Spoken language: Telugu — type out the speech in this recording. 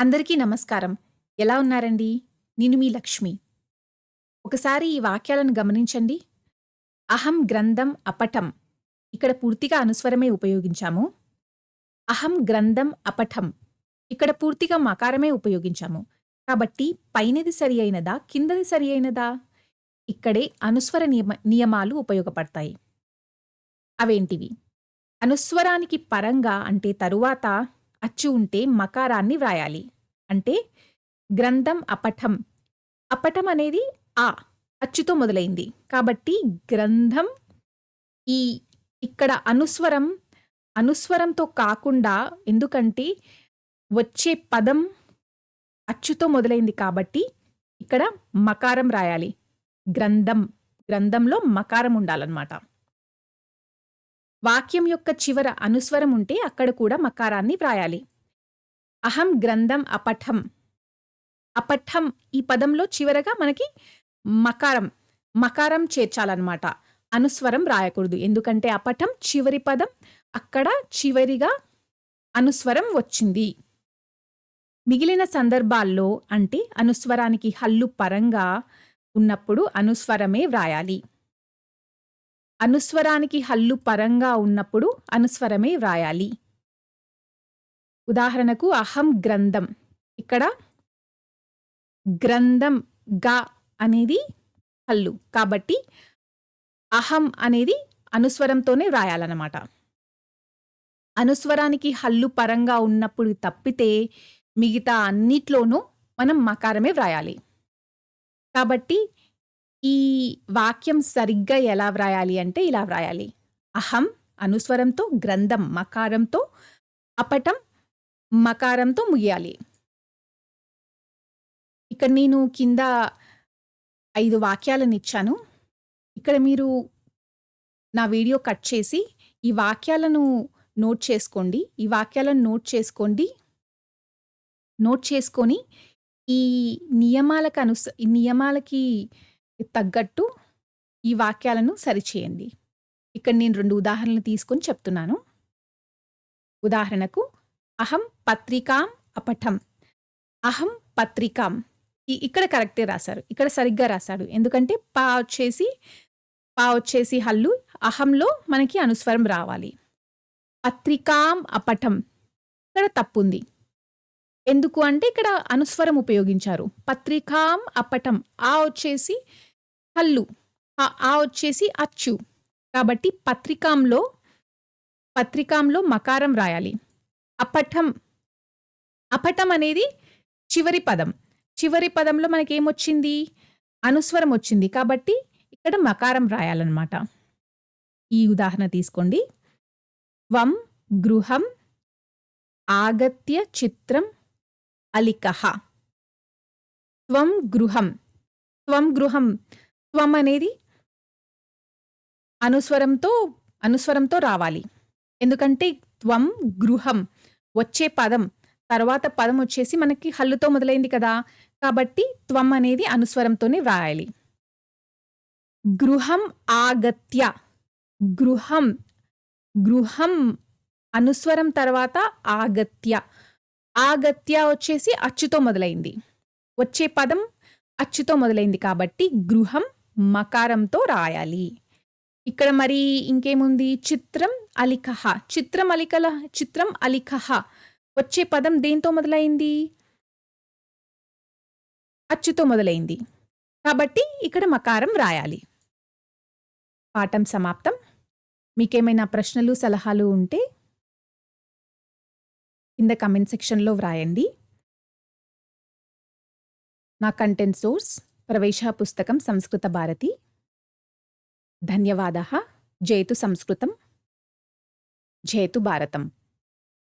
అందరికీ నమస్కారం. ఎలా ఉన్నారండి? నేను మీ లక్ష్మి. ఒకసారి ఈ వాక్యాలను గమనించండి. అహం గ్రంథం అపఠం. ఇక్కడ పూర్తిగా అనుస్వరమే ఉపయోగించాము. అహం గ్రంథం అపఠం. ఇక్కడ పూర్తిగా మకారమే ఉపయోగించాము. కాబట్టి పైనది సరి అయినదా? కిందది సరి అయినదా? ఇక్కడే అనుస్వర నియమ నియమాలు ఉపయోగపడతాయి. అవేంటివి? అనుస్వరానికి పరంగా అంటే తరువాత అచ్చు ఉంటే మకారాన్ని వ్రాయాలి. అంటే గ్రంథం అపఠం. అపఠం అనేది ఆ అచ్చుతో మొదలైంది. కాబట్టి గ్రంథం ఈ ఇక్కడ అనుస్వరం అనుస్వరంతో కాకుండా ఎందుకంటే వచ్చే పదం అచ్చుతో మొదలైంది కాబట్టి ఇక్కడ మకారం రాయాలి. గ్రంథం గ్రంథంలో మకారం ఉండాలన్నమాట. వాక్యం యొక్క చివర అనుస్వరం ఉంటే అక్కడ కూడా మకారాన్ని వ్రాయాలి. అహం గ్రంథం అపఠం. అపఠం ఈ పదంలో చివరగా మనకి మకారం మకారం చేర్చాలన్నమాట. అనుస్వరం రాయకూడదు. ఎందుకంటే అపఠం చివరి పదం అక్కడ చివరిగా అనుస్వరం వచ్చింది. మిగిలిన సందర్భాల్లో అంటే అనుస్వరానికి హల్లు పరంగా ఉన్నప్పుడు అనుస్వరమే వ్రాయాలి. అనుస్వరానికి హల్లు పరంగా ఉన్నప్పుడు అనుస్వరమే వ్రాయాలి. ఉదాహరణకు అహం గ్రంథం. ఇక్కడ గ్రంథం గా అనేది హల్లు. కాబట్టి అహం అనేది అనుస్వరంతోనే వ్రాయాలన్నమాట. అనుస్వరానికి హల్లు పరంగా ఉన్నప్పుడు తప్పితే మిగతా అన్నిట్లోనూ మనం మకారమే వ్రాయాలి. కాబట్టి ఈ వాక్యం సరిగ్గా ఎలా వ్రాయాలి అంటే ఇలా వ్రాయాలి. అహం అనుస్వరంతో, గ్రంథం మకారంతో, అపటం మకారంతో ముగియాలి. ఇక్కడ నేను కింద ఐదు వాక్యాలను ఇచ్చాను ఇక్కడ మీరు నా వీడియో కట్ చేసి ఈ వాక్యాలను నోట్ చేసుకోండి. ఈ వాక్యాలను నోట్ చేసుకోండి. నోట్ చేసుకొని ఈ నియమాలకు అనుస ఈ నియమాలకి తగ్గట్టు ఈ వాక్యాలను సరిచేయండి. ఇక్కడ నేను రెండు ఉదాహరణలు తీసుకొని చెప్తున్నాను. ఉదాహరణకు అహం పత్రికాం అపఠం. అహం పత్రికాం. ఇక్కడ కరెక్టే రాశారు. ఇక్కడ సరిగ్గా రాశాడు. ఎందుకంటే పా వచ్చేసి పా వచ్చేసి హల్లు. అహంలో మనకి అనుస్వరం రావాలి. పత్రికాం అపఠం. ఇక్కడ తప్పుంది. ఎందుకు అంటే ఇక్కడ అనుస్వరం ఉపయోగించారు. పత్రికాం అపఠం. ఆ వచ్చేసి హల్లు. ఆ వచ్చేసి అచ్చు. కాబట్టి పత్రికాంలో పత్రికాంలో మకారం రాయాలి. అపఠం అపఠం అనేది చివరి పదం. చివరి పదంలో మనకి ఏమొచ్చింది అనుస్వరం వచ్చింది. కాబట్టి ఇక్కడ మకారం రాయాలన్నమాట. ఈ ఉదాహరణ తీసుకోండి. వం గృహం ఆగత్య చిత్రం అలికహ త్వం గృహం. త్వం గృహం. త్వం అనేది అనుస్వరంతో అనుస్వరంతో రావాలి. ఎందుకంటే త్వం గృహం వచ్చే పదం తర్వాత పదం వచ్చేసి మనకి హల్లుతో మొదలైంది కదా! కాబట్టి త్వం అనేది అనుస్వరంతోనే వ్రాయాలి. గృహం ఆగత్య. గృహం. గృహం అనుస్వరం తర్వాత ఆగత్య. ఆగత్య వచ్చేసి అచ్చుతో మొదలైంది. వచ్చే పదం అచ్చుతో మొదలైంది కాబట్టి గృహం మకారంతో రాయాలి. ఇక్కడ మరి ఇంకేముంది? చిత్రం అలికహ చిత్రం అలికల చిత్రం అలికహ వచ్చే పదం దేంతో మొదలైంది? అచ్చుతో మొదలైంది. కాబట్టి ఇక్కడ మకారం వ్రాయాలి. పాఠం సమాప్తం. మీకేమైనా ప్రశ్నలు, సలహాలు ఉంటే కింద కమెంట్ సెక్షన్‌లో వ్రాయండి. నా కంటెంట్ సోర్స్ ప్రవేశ పుస్తకం సంస్కృత భారతి. ధన్యవాద జయతు సంస్కృతం. జయతు భారతం.